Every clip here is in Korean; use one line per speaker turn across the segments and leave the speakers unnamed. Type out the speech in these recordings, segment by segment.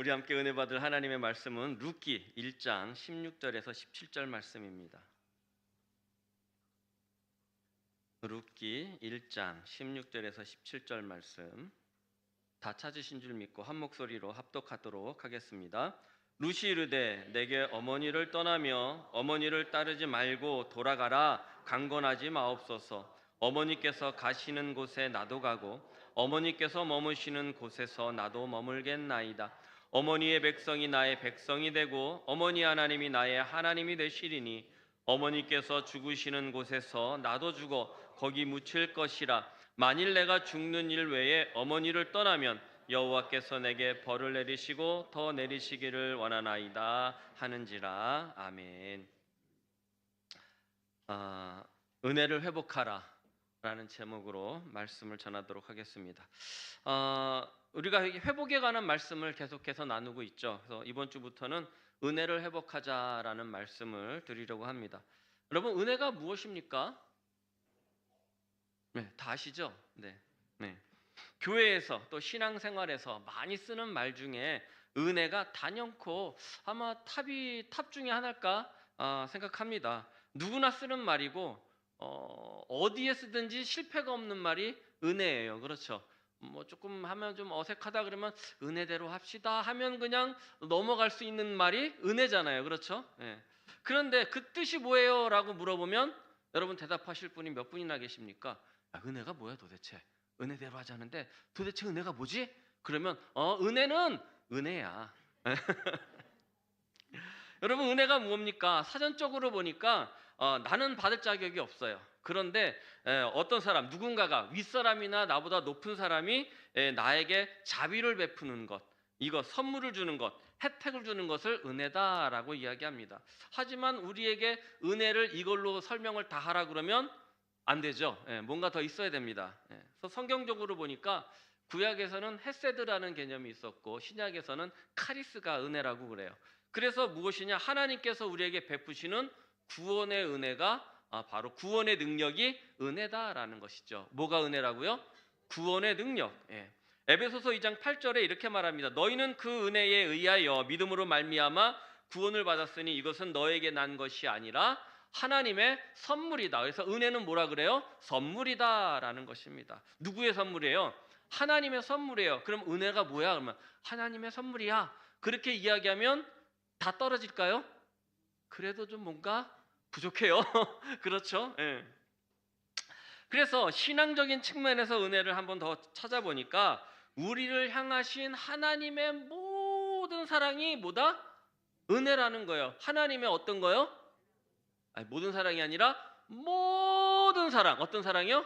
우리 함께 은혜 받을 하나님의 말씀은 룻기 1장 16절에서 17절 말씀입니다. 룻기 1장 16절에서 17절 말씀 다 찾으신 줄 믿고 한 목소리로 합독하도록 하겠습니다. 루시 이르되 내게 어머니를 떠나며 어머니를 따르지 말고 돌아가라 강건하지 마옵소서 어머니께서 가시는 곳에 나도 가고 어머니께서 머무시는 곳에서 나도 머물겠나이다 어머니의 백성이 나의 백성이 되고 어머니 하나님이 나의 하나님이 되시리니 어머니께서 죽으시는 곳에서 나도 죽어 거기 묻힐 것이라 만일 내가 죽는 일 외에 어머니를 떠나면 여호와께서 내게 벌을 내리시고 더 내리시기를 원하나이다 하는지라 아멘. 아, 은혜를 회복하라라는 제목으로 말씀을 전하도록 하겠습니다. 아, 우리가 회복에 관한 말씀을 계속해서 나누고 있죠. 그래서 이번 주부터는 은혜를 회복하자라는 말씀을 드리려고 합니다. 여러분 은혜가 무엇입니까? 네, 다 아시죠? 네, 네. 교회에서 또 신앙생활에서 많이 쓰는 말 중에 은혜가 단연코 아마 탑이 탑 중에 하나일까 아, 생각합니다. 누구나 쓰는 말이고 어, 어디에 쓰든지 실패가 없는 말이 은혜예요. 그렇죠? 뭐 조금 하면 좀 어색하다 그러면 은혜대로 합시다 하면 그냥 넘어갈 수 있는 말이 은혜잖아요. 그렇죠? 예. 그런데 그 뜻이 뭐예요?라고 물어보면 여러분 대답하실 분이 몇 분이나 계십니까? 아, 은혜가 뭐야 도대체? 은혜대로 하자는데 도대체 은혜가 뭐지? 그러면 어 은혜는 은혜야. 여러분 은혜가 뭡니까? 사전적으로 보니까 어, 나는 받을 자격이 없어요. 그런데 에, 어떤 사람 누군가가 윗사람이나 나보다 높은 사람이 에, 나에게 자비를 베푸는 것 이거 선물을 주는 것 혜택을 주는 것을 은혜다라고 이야기합니다. 하지만 우리에게 은혜를 이걸로 설명을 다 하라 그러면 안 되죠. 예, 뭔가 더 있어야 됩니다. 예, 그래서 성경적으로 보니까 구약에서는 헤세드라는 개념이 있었고 신약에서는 카리스가 은혜라고 그래요. 그래서 무엇이냐? 하나님께서 우리에게 베푸시는 구원의 은혜가 아, 바로 구원의 능력이 은혜다라는 것이죠. 뭐가 은혜라고요? 구원의 능력. 예. 에베소서 2장 8절에 이렇게 말합니다. 너희는 그 은혜에 의하여 믿음으로 말미암아 구원을 받았으니 이것은 너에게 난 것이 아니라 하나님의 선물이다. 그래서 은혜는 뭐라 그래요? 선물이다라는 것입니다. 누구의 선물이에요? 하나님의 선물이에요. 그럼 은혜가 뭐야? 그러면 하나님의 선물이야. 그렇게 이야기하면 다 떨어질까요? 그래도 좀 뭔가 부족해요. 그렇죠? 예. 그래서 신앙적인 측면에서 은혜를 한번 더 찾아보니까 우리를 향하신 하나님의 모든 사랑이 뭐다? 은혜라는 거예요. 하나님의 어떤 거요? 아니, 모든 사랑이 아니라 모든 사랑. 어떤 사랑이요?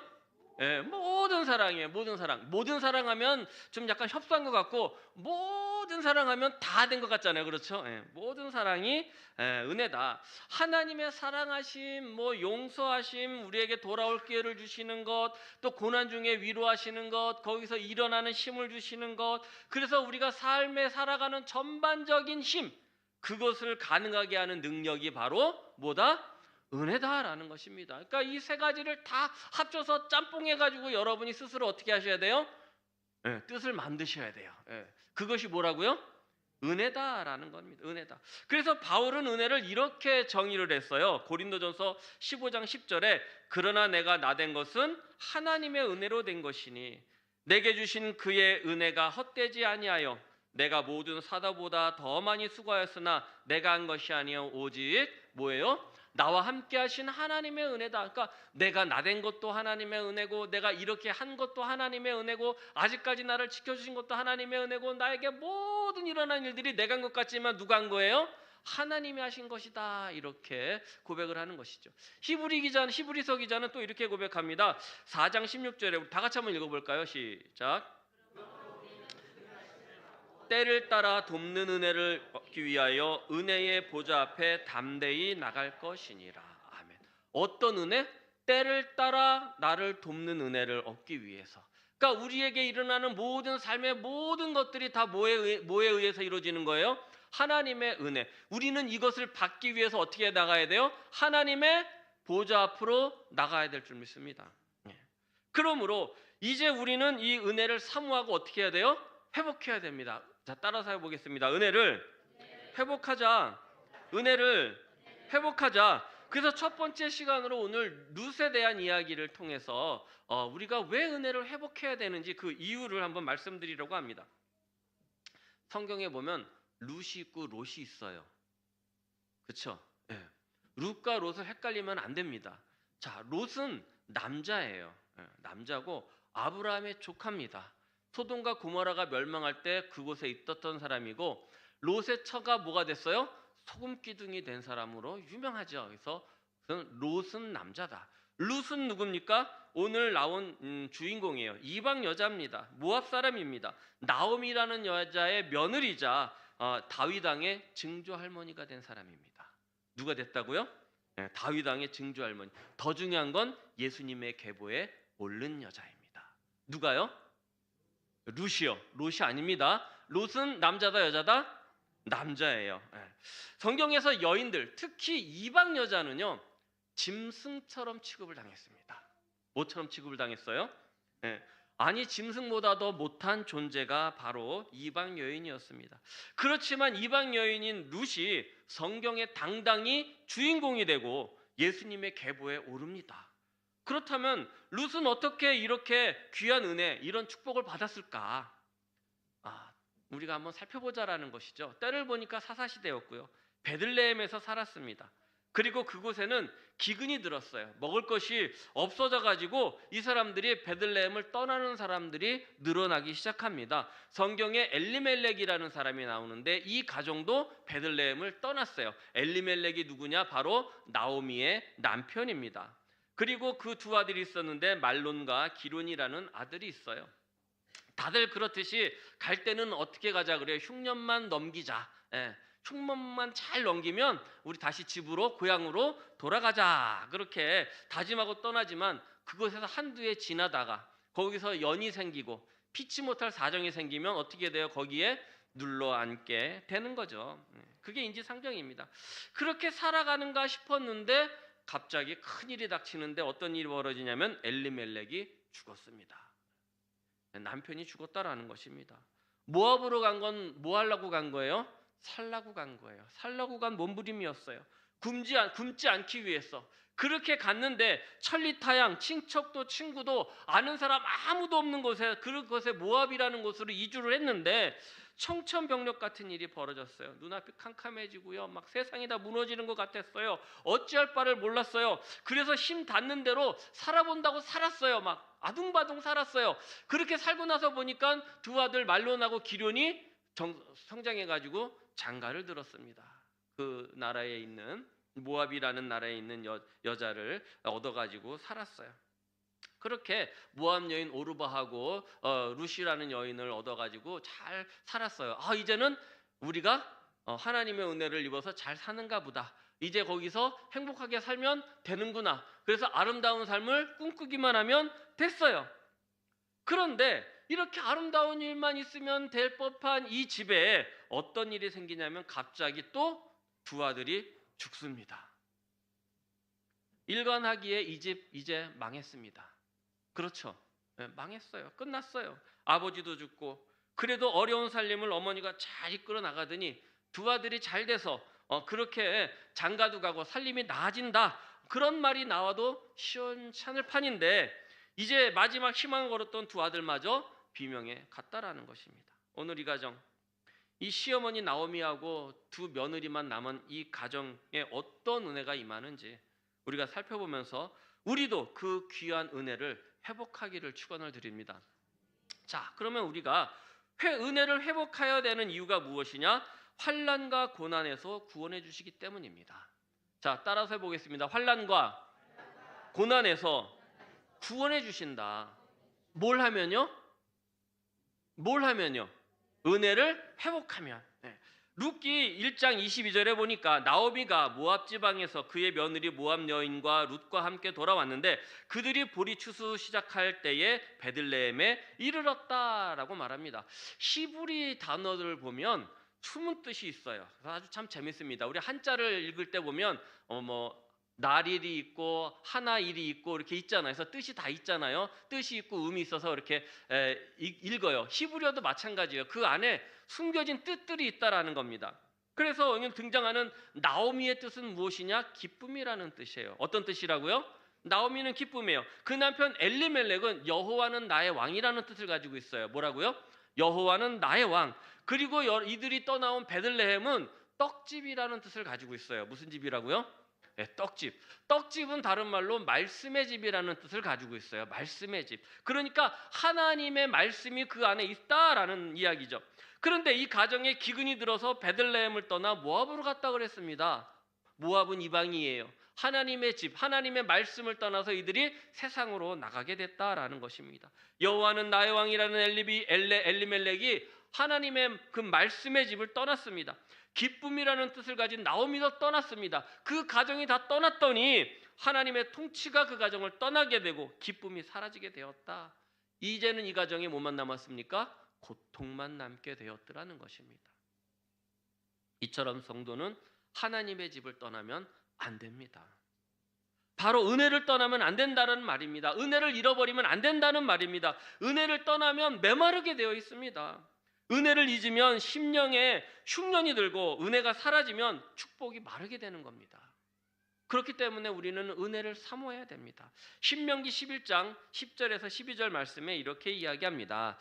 예, 모든 사랑이에요. 모든 사랑. 모든 사랑하면 좀 약간 협소한 것 같고 모 든 사랑하면 다 된 것 같잖아요. 그렇죠? 예, 모든 사랑이 예, 은혜다. 하나님의 사랑하심, 뭐 용서하심, 우리에게 돌아올 기회를 주시는 것, 또 고난 중에 위로하시는 것, 거기서 일어나는 힘을 주시는 것. 그래서 우리가 삶에 살아가는 전반적인 힘, 그것을 가능하게 하는 능력이 바로 뭐다? 은혜다라는 것입니다. 그러니까 이 세 가지를 다 합쳐서 짬뽕해 가지고 여러분이 스스로 어떻게 하셔야 돼요? 예, 뜻을 만드셔야 돼요. 예, 그것이 뭐라고요? 은혜다라는 겁니다. 은혜다. 그래서 바울은 은혜를 이렇게 정의를 했어요. 고린도전서 15장 10절에 그러나 내가 나 된 것은 하나님의 은혜로 된 것이니 내게 주신 그의 은혜가 헛되지 아니하여 내가 모든 사다보다 더 많이 수고하였으나 내가 한 것이 아니요 오직 뭐예요? 나와 함께 하신 하나님의 은혜다. 그러니까 내가 나 된 것도 하나님의 은혜고 내가 이렇게 한 것도 하나님의 은혜고 아직까지 나를 지켜 주신 것도 하나님의 은혜고 나에게 모든 일어난 일들이 내가 한 것 같지만 누가 한 거예요? 하나님이 하신 것이다 이렇게 고백을 하는 것이죠. 히브리 기자는 히브리서 기자는 또 이렇게 고백합니다. 4장 16절에 우리 다 같이 한번 읽어볼까요? 시작. 때를 따라 돕는 은혜를 얻기 위하여 은혜의 보좌 앞에 담대히 나갈 것이니라. 아멘. 어떤 은혜? 때를 따라 나를 돕는 은혜를 얻기 위해서. 그러니까 우리에게 일어나는 모든 삶의 모든 것들이 다 뭐에, 의, 뭐에 의해서 이루어지는 거예요? 하나님의 은혜. 우리는 이것을 받기 위해서 어떻게 나가야 돼요? 하나님의 보좌 앞으로 나가야 될 줄 믿습니다. 예. 그러므로 이제 우리는 이 은혜를 사모하고 어떻게 해야 돼요? 회복해야 됩니다. 자, 따라서 해보겠습니다. 은혜를 회복하자. 은혜를 회복하자. 그래서 첫 번째 시간으로 오늘 룻에 대한 이야기를 통해서 어, 우리가 왜 은혜를 회복해야 되는지 그 이유를 한번 말씀드리려고 합니다. 성경에 보면 룻이 있고 롯이 있어요. 그렇죠? 예. 룻과 롯을 헷갈리면 안 됩니다. 자, 롯은 남자예요. 예, 남자고 아브라함의 조카입니다. 소돔과 고모라가 멸망할 때 그곳에 있었던 사람이고 롯의 처가 뭐가 됐어요? 소금 기둥이 된 사람으로 유명하죠. 그래서 롯은 남자다. 룻은 누굽니까? 오늘 나온 음, 주인공이에요. 이방 여자입니다. 모압 사람입니다. 나옴이라는 여자의 며느리자 어, 다윗 왕의 증조 할머니가 된 사람입니다. 누가 됐다고요? 네, 다윗 왕의 증조 할머니. 더 중요한 건 예수님의 계보에 오른 여자입니다. 누가요? 룻이요. 롯이 아닙니다. 롯은 남자다 여자다? 남자예요. 예. 성경에서 여인들, 특히 이방 여자는요 짐승처럼 취급을 당했습니다. 뭐처럼 취급을 당했어요? 예. 아니 짐승보다 더 못한 존재가 바로 이방 여인이었습니다. 그렇지만 이방 여인인 룻이 성경에 당당히 주인공이 되고 예수님의 계보에 오릅니다. 그렇다면 룻은 어떻게 이렇게 귀한 은혜, 이런 축복을 받았을까? 아, 우리가 한번 살펴보자라는 것이죠. 때를 보니까 사사시대였고요. 베들레헴에서 살았습니다. 그리고 그곳에는 기근이 들었어요. 먹을 것이 없어져 가지고 이 사람들이 베들레헴을 떠나는 사람들이 늘어나기 시작합니다. 성경에 엘리멜렉이라는 사람이 나오는데 이 가정도 베들레헴을 떠났어요. 엘리멜렉이 누구냐? 바로 나오미의 남편입니다. 그리고 그 두 아들이 있었는데 말론과 기론이라는 아들이 있어요. 다들 그렇듯이 갈 때는 어떻게 가자 그래요? 흉년만 넘기자. 예, 흉년만 잘 넘기면 우리 다시 집으로 고향으로 돌아가자. 그렇게 다짐하고 떠나지만 그곳에서 한두 해 지나다가 거기서 연이 생기고 피치 못할 사정이 생기면 어떻게 돼요? 거기에 눌러 앉게 되는 거죠. 예, 그게 인지상정입니다. 그렇게 살아가는가 싶었는데 갑자기 큰 일이 닥치는데 어떤 일이 벌어지냐면 엘리멜렉이 죽었습니다. 남편이 죽었다라는 것입니다. 모압으로 간 건 뭐 하려고 간 거예요? 살라고 간 거예요. 살라고 간 몸부림이었어요. 굶지, 않, 굶지 않기 위해서. 그렇게 갔는데 천리타양, 친척도 친구도 아는 사람 아무도 없는 곳에 그곳에 모압이라는 곳으로 이주를 했는데 청천벽력 같은 일이 벌어졌어요. 눈앞이 캄캄해지고요. 막 세상이 다 무너지는 것 같았어요. 어찌할 바를 몰랐어요. 그래서 힘 닿는 대로 살아본다고 살았어요. 막 아둥바둥 살았어요. 그렇게 살고 나서 보니까 두 아들 말론하고 기련이 성장해가지고 장가를 들었습니다. 그 나라에 있는 모압이라는 나라에 있는 여, 여자를 얻어가지고 살았어요. 그렇게 모압 여인 오르바하고 어, 루시라는 여인을 얻어가지고 잘 살았어요. 아 이제는 우리가 어, 하나님의 은혜를 입어서 잘 사는가 보다. 이제 거기서 행복하게 살면 되는구나. 그래서 아름다운 삶을 꿈꾸기만 하면 됐어요. 그런데 이렇게 아름다운 일만 있으면 될 법한 이 집에 어떤 일이 생기냐면 갑자기 또 두 아들이 죽습니다. 일관하기에 이 집 이제 망했습니다. 그렇죠. 네, 망했어요. 끝났어요. 아버지도 죽고 그래도 어려운 살림을 어머니가 잘 이끌어 나가더니 두 아들이 잘 돼서 어, 그렇게 장가도 가고 살림이 나아진다. 그런 말이 나와도 시원찮을 판인데 이제 마지막 희망을 걸었던 두 아들마저 비명에 갔다라는 것입니다. 오늘 이 가정 이 시어머니 나오미하고 두 며느리만 남은 이 가정에 어떤 은혜가 임하는지 우리가 살펴보면서 우리도 그 귀한 은혜를 회복하기를 축원을 드립니다. 자, 그러면 우리가 회 은혜를 회복하여야 되는 이유가 무엇이냐? 환란과 고난에서 구원해 주시기 때문입니다. 자, 따라서 해 보겠습니다. 환란과 고난에서 구원해 주신다. 뭘 하면요? 뭘 하면요? 은혜를 회복하면. 네. 룻기 1장 22절에 보니까 나오미가 모압 지방에서 그의 며느리 모압 여인과 룻과 함께 돌아왔는데 그들이 보리 추수 시작할 때에 베들레헴에 이르렀다라고 말합니다. 히브리 단어들을 보면 숨은 뜻이 있어요. 아주 참 재밌습니다. 우리 한자를 읽을 때 보면 어뭐 날일이 있고 하나일이 있고 이렇게 있잖아요. 그래서 뜻이 다 있잖아요. 뜻이 있고 의미 있어서 이렇게 에, 이- 읽어요. 히브리어도 마찬가지예요. 그 안에 숨겨진 뜻들이 있다라는 겁니다. 그래서 오늘 등장하는 나오미의 뜻은 무엇이냐? 기쁨이라는 뜻이에요. 어떤 뜻이라고요? 나오미는 기쁨이에요. 그 남편 엘리멜렉은 여호와는 나의 왕이라는 뜻을 가지고 있어요. 뭐라고요? 여호와는 나의 왕. 그리고 여- 이들이 떠나온 베들레헴은 떡집이라는 뜻을 가지고 있어요. 무슨 집이라고요? 네, 떡집. 떡집은 다른 말로 말씀의 집이라는 뜻을 가지고 있어요. 말씀의 집. 그러니까 하나님의 말씀이 그 안에 있다라는 이야기죠. 그런데 이 가정에 기근이 들어서 베들레헴을 떠나 모압으로 갔다 그랬습니다. 모압은 이방이에요. 하나님의 집, 하나님의 말씀을 떠나서 이들이 세상으로 나가게 됐다라는 것입니다. 여호와는 나의 왕이라는 엘리비 엘레 엘리멜렉이 하나님의 그 말씀의 집을 떠났습니다. 기쁨이라는 뜻을 가진 나오미도 떠났습니다. 그 가정이 다 떠났더니 하나님의 통치가 그 가정을 떠나게 되고 기쁨이 사라지게 되었다. 이제는 이 가정에 뭐만 남았습니까? 고통만 남게 되었더라는 것입니다. 이처럼 성도는 하나님의 집을 떠나면 안 됩니다. 바로 은혜를 떠나면 안 된다는 말입니다. 은혜를 잃어버리면 안 된다는 말입니다. 은혜를 떠나면 메마르게 되어 있습니다. 은혜를 잊으면 심령에 흉년이 들고 은혜가 사라지면 축복이 마르게 되는 겁니다. 그렇기 때문에 우리는 은혜를 사모해야 됩니다. 신명기 11장 10절에서 12절 말씀에 이렇게 이야기합니다.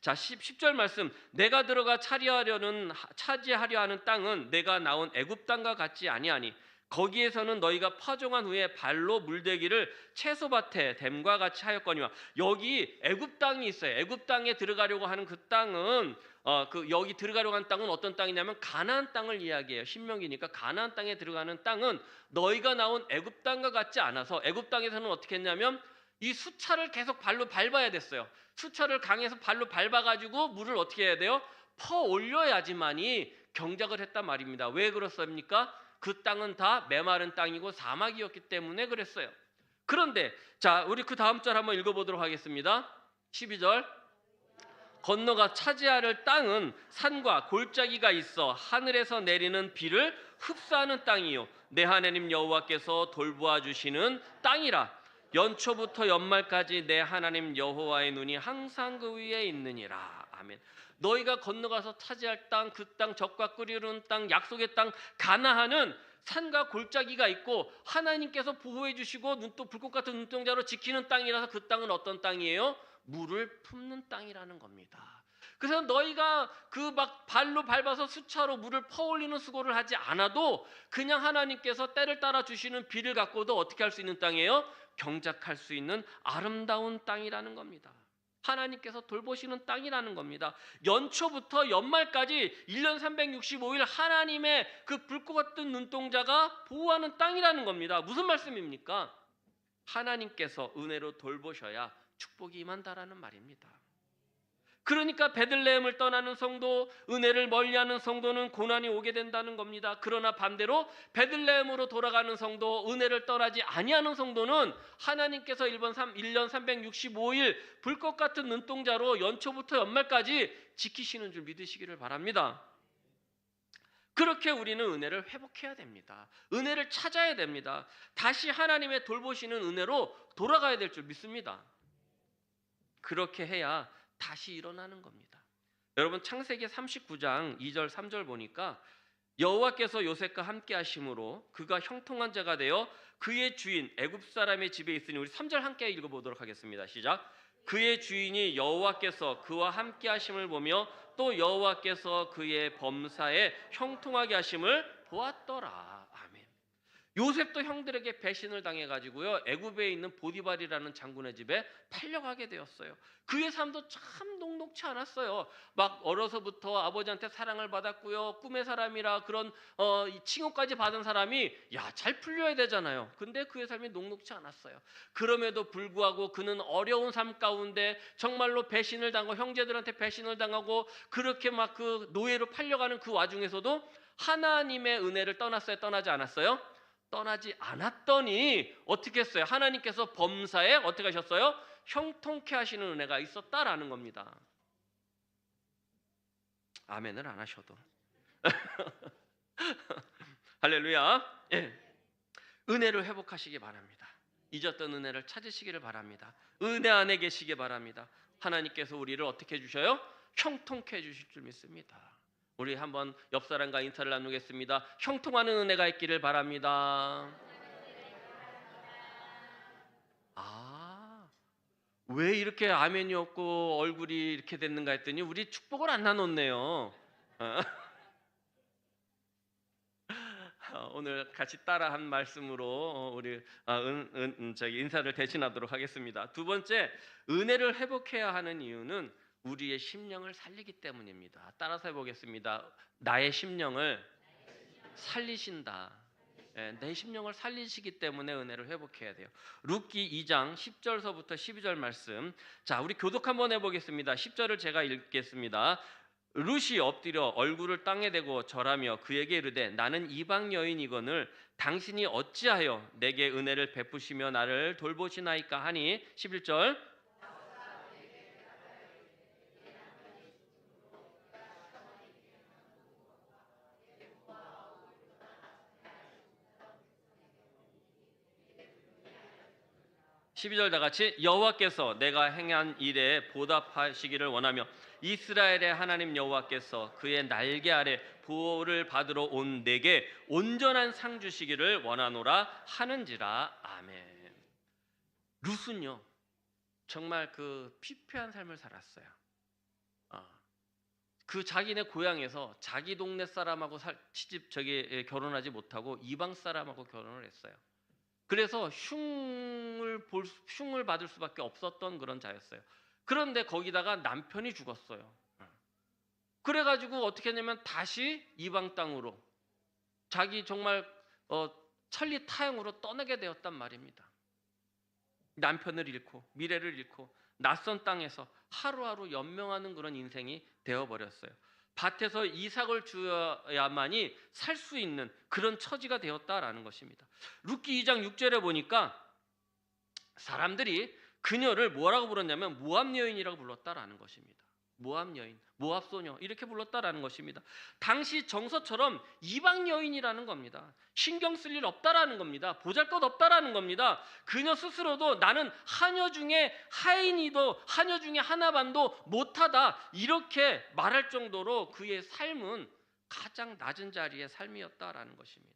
자, 10, 10절 말씀. 내가 들어가 차리하려는 차지하려 하는 땅은 내가 나온 애굽 땅과 같지 아니하니 거기에서는 너희가 파종한 후에 발로 물대기를 채소밭에 댐과 같이 하였거니와 여기 애굽 땅이 있어요. 애굽 땅에 들어가려고 하는 그 땅은 어, 그 여기 들어가려고 하는 땅은 어떤 땅이냐면 가나안 땅을 이야기해요. 신명기니까 가나안 땅에 들어가는 땅은 너희가 나온 애굽 땅과 같지 않아서 애굽 땅에서는 어떻게 했냐면 이 수차를 계속 발로 밟아야 됐어요. 수차를 강에서 발로 밟아가지고 물을 어떻게 해야 돼요? 퍼 올려야지만이 경작을 했단 말입니다. 왜 그렇습니까? 그 땅은 다 메마른 땅이고 사막이었기 때문에 그랬어요. 그런데 자 우리 그 다음 절 한번 읽어 보도록 하겠습니다. 12절 건너가 차지할 땅은 산과 골짜기가 있어 하늘에서 내리는 비를 흡수하는 땅이요 내 하나님 여호와께서 돌보아 주시는 땅이라 연초부터 연말까지 내 하나님 여호와의 눈이 항상 그 위에 있느니라 아멘. 너희가 건너가서 차지할 땅, 그 땅, 적과 끓이는 땅, 약속의 땅, 가나안은 산과 골짜기가 있고 하나님께서 보호해 주시고 눈도 불꽃 같은 눈동자로 지키는 땅이라서 그 땅은 어떤 땅이에요? 물을 품는 땅이라는 겁니다. 그래서 너희가 그 막 발로 밟아서 수차로 물을 퍼올리는 수고를 하지 않아도 그냥 하나님께서 때를 따라 주시는 비를 갖고도 어떻게 할 수 있는 땅이에요? 경작할 수 있는 아름다운 땅이라는 겁니다. 하나님께서 돌보시는 땅이라는 겁니다. 연초부터 연말까지 1년 365일 하나님의 그 불꽃 같은 눈동자가 보호하는 땅이라는 겁니다. 무슨 말씀입니까? 하나님께서 은혜로 돌보셔야 축복이 임한다라는 말입니다. 그러니까 베들레헴을 떠나는 성도, 은혜를 멀리하는 성도는 고난이 오게 된다는 겁니다. 그러나 반대로 베들레헴으로 돌아가는 성도, 은혜를 떠나지 아니하는 성도는 하나님께서 1번 3, 1년 365일 불꽃 같은 눈동자로 연초부터 연말까지 지키시는 줄 믿으시기를 바랍니다. 그렇게 우리는 은혜를 회복해야 됩니다. 은혜를 찾아야 됩니다. 다시 하나님의 돌보시는 은혜로 돌아가야 될 줄 믿습니다. 그렇게 해야 다시 일어나는 겁니다. 여러분 창세기 39장 2절 3절 보니까 여호와께서 요셉과 함께 하심으로 그가 형통한 자가 되어 그의 주인 애굽 사람의 집에 있으니 우리 3절 함께 읽어 보도록 하겠습니다. 시작. 그의 주인이 여호와께서 그와 함께 하심을 보며 또 여호와께서 그의 범사에 형통하게 하심을 보았더라. 요셉도 형들에게 배신을 당해 가지고요. 애굽에 있는 보디발이라는 장군의 집에 팔려가게 되었어요. 그의 삶도 참 녹록치 않았어요. 막 어려서부터 아버지한테 사랑을 받았고요. 꿈의 사람이라 그런 어, 이 칭호까지 받은 사람이 야 잘 풀려야 되잖아요. 근데 그의 삶이 녹록치 않았어요. 그럼에도 불구하고 그는 어려운 삶 가운데 정말로 배신을 당하고 형제들한테 배신을 당하고 그렇게 막 그 노예로 팔려가는 그 와중에서도 하나님의 은혜를 떠났어요. 떠나지 않았어요? 떠나지 않았더니 어떻게 했어요? 하나님께서 범사에 어떻게 하셨어요? 형통케 하시는 은혜가 있었다라는 겁니다. 아멘을 안 하셔도 할렐루야. 예. 은혜를 회복하시기 바랍니다. 잊었던 은혜를 찾으시기를 바랍니다. 은혜 안에 계시기 바랍니다. 하나님께서 우리를 어떻게 해 주셔요? 형통케 해 주실 줄 믿습니다. 우리 한번 옆 사람과 인사를 나누겠습니다. 형통하는 은혜가 있기를 바랍니다. 아, 왜 이렇게 아멘이 없고 얼굴이 이렇게 됐는가 했더니 우리 축복을 안 나눴네요. 어. 어, 오늘 같이 따라 한 말씀으로 어, 우리 아, 은, 은, 음, 저기 인사를 대신하도록 하겠습니다. 두 번째 은혜를 회복해야 하는 이유는 우리의 심령을 살리기 때문입니다. 따라서 해보겠습니다. 나의 심령을 살리신다. 예, 내 심령을 살리시기 때문에 은혜를 회복해야 돼요. 룻기 2장 10절서부터 12절 말씀. 자, 우리 교독 한번 해보겠습니다. 10절을 제가 읽겠습니다. 룻이 엎드려 얼굴을 땅에 대고 절하며 그에게 이르되 나는 이방 여인이거늘 당신이 어찌하여 내게 은혜를 베푸시며 나를 돌보시나이까 하니 11절 12절 다 같이 여호와께서 내가 행한 일에 보답하시기를 원하며 이스라엘의 하나님 여호와께서 그의 날개 아래 보호를 받으러 온 내게 온전한 상 주시기를 원하노라 하는지라 아멘. 룻은요 정말 그 피폐한 삶을 살았어요. 아, 그 자기네 고향에서 자기 동네 사람하고 살, 시집 저기 예, 결혼하지 못하고 이방 사람하고 결혼을 했어요. 그래서 흉을 볼 수- 흉을 받을 수밖에 없었던 그런 자였어요. 그런데 거기다가 남편이 죽었어요. 그래가지고 어떻게 했냐면 다시 이방 땅으로 자기 정말 어, 천리 타향으로 떠나게 되었단 말입니다. 남편을 잃고 미래를 잃고 낯선 땅에서 하루하루 연명하는 그런 인생이 되어버렸어요. 밭에서 이삭을 주어야만이 살 수 있는 그런 처지가 되었다라는 것입니다. 룻기 2장 6절에 보니까 사람들이 그녀를 뭐라고 불렀냐면 모압 여인이라고 불렀다라는 것입니다. 모압 여인, 모압 소녀 이렇게 불렀다라는 것입니다. 당시 정서처럼 이방 여인이라는 겁니다. 신경 쓸 일 없다라는 겁니다. 보잘것 없다라는 겁니다. 그녀 스스로도 나는 하녀 중에 하인이도 하녀 중에 하나 반도 못하다 이렇게 말할 정도로 그의 삶은 가장 낮은 자리의 삶이었다라는 것입니다.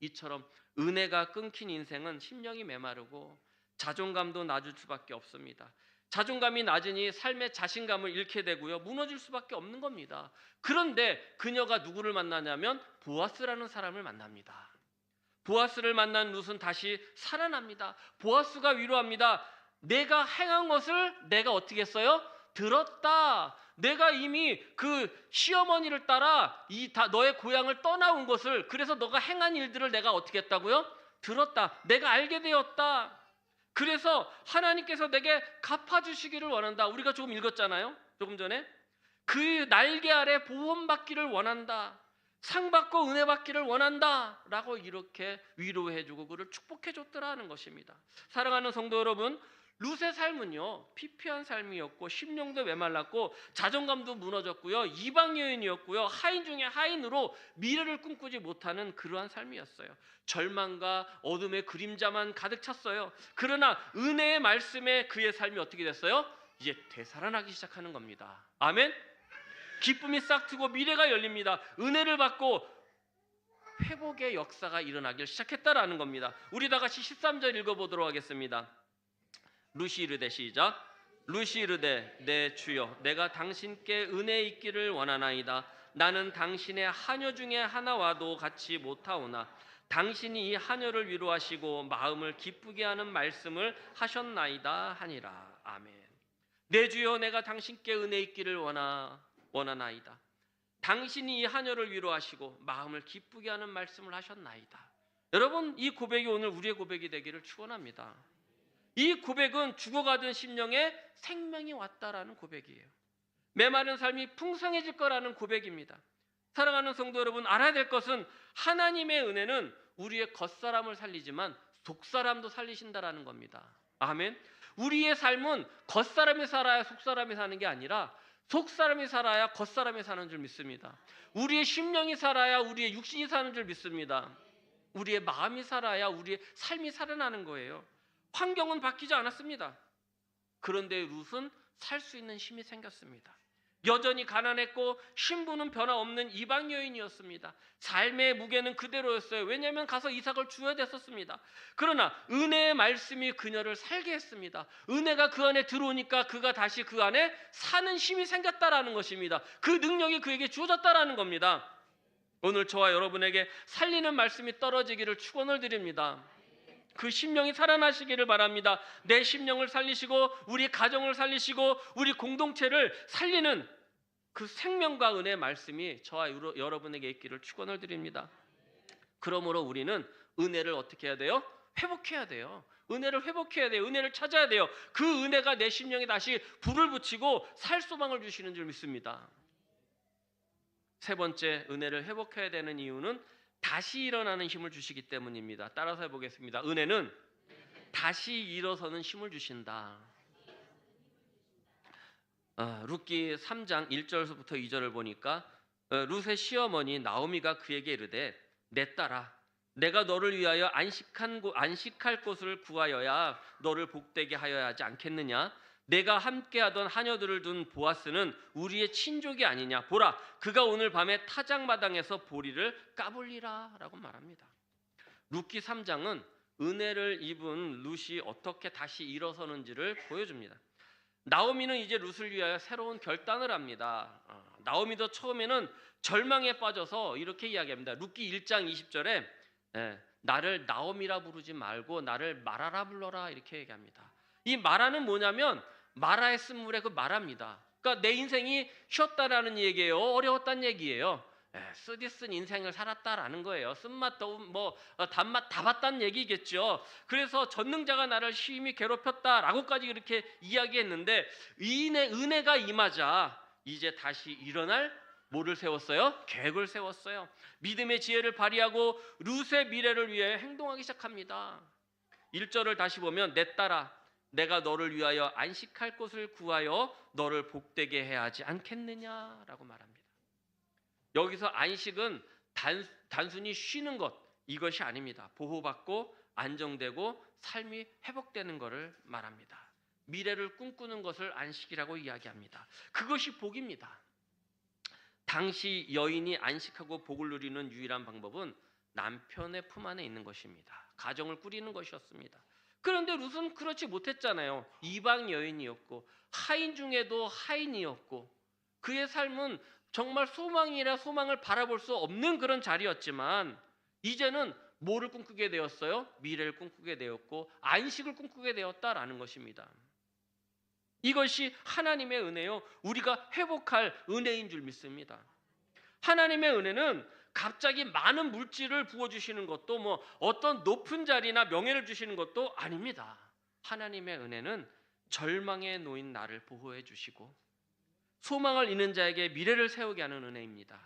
이처럼 은혜가 끊긴 인생은 심령이 메마르고 자존감도 낮을 수밖에 없습니다. 자존감이 낮으니 삶의 자신감을 잃게 되고요. 무너질 수밖에 없는 겁니다. 그런데 그녀가 누구를 만나냐면 보아스라는 사람을 만납니다. 보아스를 만난 룻은 다시 살아납니다. 보아스가 위로합니다. 내가 행한 것을 내가 어떻게 했어요? 들었다. 내가 이미 그 시어머니를 따라 이 다 너의 고향을 떠나온 것을 그래서 너가 행한 일들을 내가 어떻게 했다고요? 들었다. 내가 알게 되었다. 그래서 하나님께서 내게 갚아주시기를 원한다. 우리가 조금 읽었잖아요. 조금 전에 그 날개 아래 보험받기를 원한다. 상 받고 은혜 받기를 원한다 라고 이렇게 위로해주고 그를 축복해줬더라는 것입니다. 사랑하는 성도 여러분, 룻의 삶은요 피폐한 삶이었고 심령도 메말랐고 자존감도 무너졌고요 이방 여인이었고요 하인 중에 하인으로 미래를 꿈꾸지 못하는 그러한 삶이었어요. 절망과 어둠의 그림자만 가득 찼어요. 그러나 은혜의 말씀에 그의 삶이 어떻게 됐어요? 이제 되살아나기 시작하는 겁니다. 아멘. 기쁨이 싹 트고 미래가 열립니다. 은혜를 받고 회복의 역사가 일어나길 시작했다라는 겁니다. 우리 다 같이 13절 읽어보도록 하겠습니다. 루시 이르되 시작. 루시 이르되 내 주여 내가 당신께 은혜 있기를 원하나이다. 나는 당신의 하녀 중에 하나와도 같이 못하오나 당신이 이 하녀를 위로하시고 마음을 기쁘게 하는 말씀을 하셨나이다 하니라. 아멘. 내 주여 내가 당신께 은혜 있기를 원하 원하나이다. 당신이 이 하녀를 위로하시고 마음을 기쁘게 하는 말씀을 하셨나이다. 여러분 이 고백이 오늘 우리의 고백이 되기를 축원합니다. 이 고백은 죽어가던 심령에 생명이 왔다라는 고백이에요. 메마른 삶이 풍성해질 거라는 고백입니다. 사랑하는 성도 여러분 알아야 될 것은 하나님의 은혜는 우리의 겉사람을 살리지만 속사람도 살리신다라는 겁니다. 아멘. 우리의 삶은 겉사람이 살아야 속사람이 사는 게 아니라 속사람이 살아야 겉사람이 사는 줄 믿습니다. 우리의 심령이 살아야 우리의 육신이 사는 줄 믿습니다. 우리의 마음이 살아야 우리의 삶이 살아나는 거예요. 환경은 바뀌지 않았습니다. 그런데 룻은 살 수 있는 힘이 생겼습니다. 여전히 가난했고 신부는 변화 없는 이방 여인이었습니다. 삶의 무게는 그대로였어요. 왜냐하면 가서 이삭을 주어야 됐었습니다. 그러나 은혜의 말씀이 그녀를 살게 했습니다. 은혜가 그 안에 들어오니까 그가 다시 그 안에 사는 힘이 생겼다라는 것입니다. 그 능력이 그에게 주어졌다라는 겁니다. 오늘 저와 여러분에게 살리는 말씀이 떨어지기를 축원을 드립니다. 그 심령이 살아나시기를 바랍니다. 내 심령을 살리시고 우리 가정을 살리시고 우리 공동체를 살리는 그 생명과 은혜의 말씀이 저와 여러- 여러분에게 있기를 축원을 드립니다. 그러므로 우리는 은혜를 어떻게 해야 돼요? 회복해야 돼요. 은혜를 회복해야 돼요. 은혜를 찾아야 돼요. 그 은혜가 내 심령에 다시 불을 붙이고 살 소망을 주시는 줄 믿습니다. 세 번째 은혜를 회복해야 되는 이유는 다시 일어나는 힘을 주시기 때문입니다. 따라서 해보겠습니다. 은혜는 다시 일어서는 힘을 주신다. 아, 룻기 3장 1절부터 2절을 보니까 어, 룻의 시어머니 나오미가 그에게 이르되 내 딸아 내가 너를 위하여 안식한 곳, 안식할 곳을 구하여야 너를 복되게 하여야 하지 않겠느냐 내가 함께하던 하녀들을 둔 보아스는 우리의 친족이 아니냐 보라 그가 오늘 밤에 타작마당에서 보리를 까불리라라고 말합니다. 룻기 3장은 은혜를 입은 룻이 어떻게 다시 일어서는지를 보여줍니다. 나오미는 이제 룻을 위하여 새로운 결단을 합니다. 어, 나오미도 처음에는 절망에 빠져서 이렇게 이야기합니다. 룻기 1장 20절에 예, 나를 나오미라 부르지 말고 나를 마라라 불러라 이렇게 얘기합니다. 이 마라는 뭐냐면 마라의 쓴물에 그 마라입니다. 그러니까 내 인생이 쉬었다라는 얘기예요. 어려웠다는 얘기예요. 예, 쓰디쓴 인생을 살았다라는 거예요. 쓴맛도 뭐 어, 단맛 다 봤다는 얘기겠죠. 그래서 전능자가 나를 심히 괴롭혔다라고까지 이렇게 이야기했는데 은혜 은혜가 임하자 이제 다시 일어날 뭐를 세웠어요? 계획을 세웠어요. 믿음의 지혜를 발휘하고 룻의 미래를 위해 행동하기 시작합니다. 1절을 다시 보면 내 딸아 내가 너를 위하여 안식할 곳을 구하여 너를 복되게 해야 하지 않겠느냐라고 말합니다. 여기서 안식은 단, 단순히 쉬는 것 이것이 아닙니다. 보호받고 안정되고 삶이 회복되는 것을 말합니다. 미래를 꿈꾸는 것을 안식이라고 이야기합니다. 그것이 복입니다. 당시 여인이 안식하고 복을 누리는 유일한 방법은 남편의 품 안에 있는 것입니다. 가정을 꾸리는 것이었습니다. 그런데 룻은 그렇지 못했잖아요. 이방 여인이었고 하인 중에도 하인이었고 그의 삶은 정말 소망이라 소망을 바라볼 수 없는 그런 자리였지만 이제는 뭐를 꿈꾸게 되었어요? 미래를 꿈꾸게 되었고 안식을 꿈꾸게 되었다라는 것입니다. 이것이 하나님의 은혜요. 우리가 회복할 은혜인 줄 믿습니다. 하나님의 은혜는 갑자기 많은 물질을 부어 주시는 것도 뭐 어떤 높은 자리나 명예를 주시는 것도 아닙니다. 하나님의 은혜는 절망에 놓인 나를 보호해 주시고 소망을 잃는 자에게 미래를 세우게 하는 은혜입니다.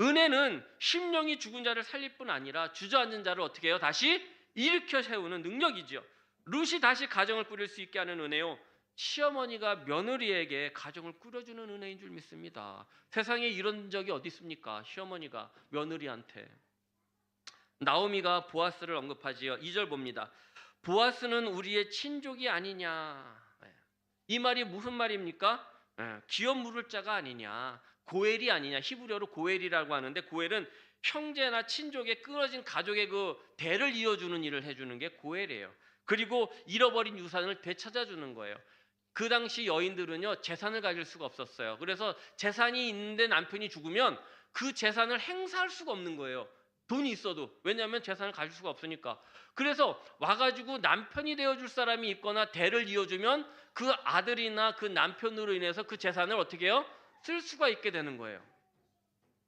은혜는 심령이 죽은 자를 살릴 뿐 아니라 주저앉은 자를 어떻게 해요? 다시 일으켜 세우는 능력이죠. 룻이 다시 가정을 꾸릴 수 있게 하는 은혜요. 시어머니가 며느리에게 가정을 꾸려주는 은혜인 줄 믿습니다. 세상에 이런 적이 어디 있습니까? 시어머니가 며느리한테 나오미가 보아스를 언급하지요. 2절 봅니다. 보아스는 우리의 친족이 아니냐. 예. 이 말이 무슨 말입니까? 예, 기업 물을 자가 아니냐. 고엘이 아니냐. 히브리어로 고엘이라고 하는데 고엘은 형제나 친족의 끊어진 가족의 그 대를 이어주는 일을 해주는 게 고엘이에요. 그리고 잃어버린 유산을 되찾아주는 거예요. 그 당시 여인들은요 재산을 가질 수가 없었어요. 그래서 재산이 있는데 남편이 죽으면 그 재산을 행사할 수가 없는 거예요. 돈이 있어도 왜냐하면 재산을 가질 수가 없으니까. 그래서 와가지고 남편이 되어줄 사람이 있거나 대를 이어주면 그 아들이나 그 남편으로 인해서 그 재산을 어떻게 해요? 쓸 수가 있게 되는 거예요.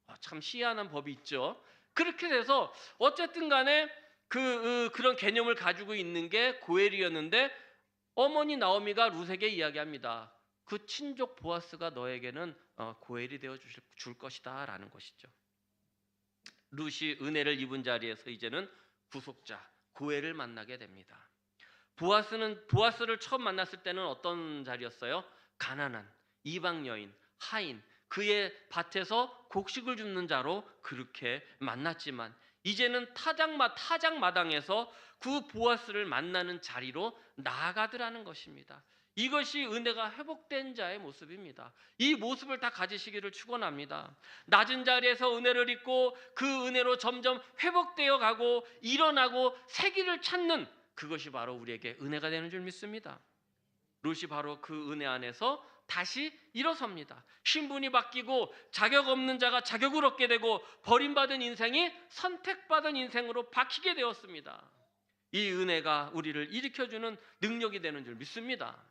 아, 참 희한한 법이 있죠. 그렇게 돼서 어쨌든 간에 그, 그, 런 개념을 가지고 있는 게 고엘이었는데 어머니 나오미가 룻에게 이야기합니다. 그 친족 보아스가 너에게는 어, 고엘이 되어 주실, 줄 것이다라는 것이죠. 룻이 은혜를 입은 자리에서 이제는 구속자 고엘을 만나게 됩니다. 보아스는 보아스를 처음 만났을 때는 어떤 자리였어요? 가난한 이방 여인, 하인, 그의 밭에서 곡식을 줍는 자로 그렇게 만났지만 이제는 타작마 타작마당에서 그 보아스를 만나는 자리로 나아가더라는 것입니다. 이것이 은혜가 회복된 자의 모습입니다. 이 모습을 다 가지시기를 축원합니다. 낮은 자리에서 은혜를 입고 그 은혜로 점점 회복되어 가고 일어나고 새 길을 찾는 그것이 바로 우리에게 은혜가 되는 줄 믿습니다. 롯이 바로 그 은혜 안에서 다시 일어섭니다. 신분이 바뀌고 자격 없는 자가 자격을 얻게 되고 버림받은 인생이 선택받은 인생으로 바뀌게 되었습니다. 이 은혜가 우리를 일으켜주는 능력이 되는 줄 믿습니다.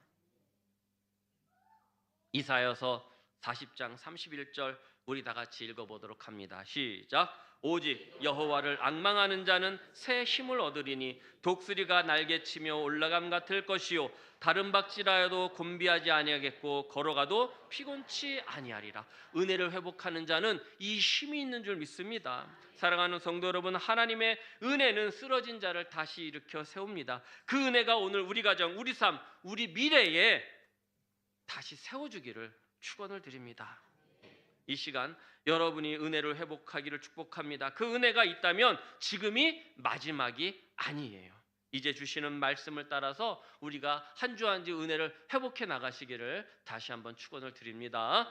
이사여서 40장 31절 우리 다 같이 읽어보도록 합니다. 시작. 오직 여호와를 악망하는 자는 새 힘을 얻으리니 독수리가 날개치며 올라감 같을 것이요 다른 박질하여도 곤비하지 아니하겠고 걸어가도 피곤치 아니하리라. 은혜를 회복하는 자는 이 힘이 있는 줄 믿습니다. 사랑하는 성도 여러분, 하나님의 은혜는 쓰러진 자를 다시 일으켜 세웁니다. 그 은혜가 오늘 우리 가정, 우리 삶, 우리 미래에 다시 세워주기를 축원을 드립니다. 이 시간 여러분이 은혜를 회복하기를 축복합니다. 그 은혜가 있다면 지금이 마지막이 아니에요. 이제 주시는 말씀을 따라서 우리가 한 주 한 주 은혜를 회복해 나가시기를 다시 한번 축원을 드립니다.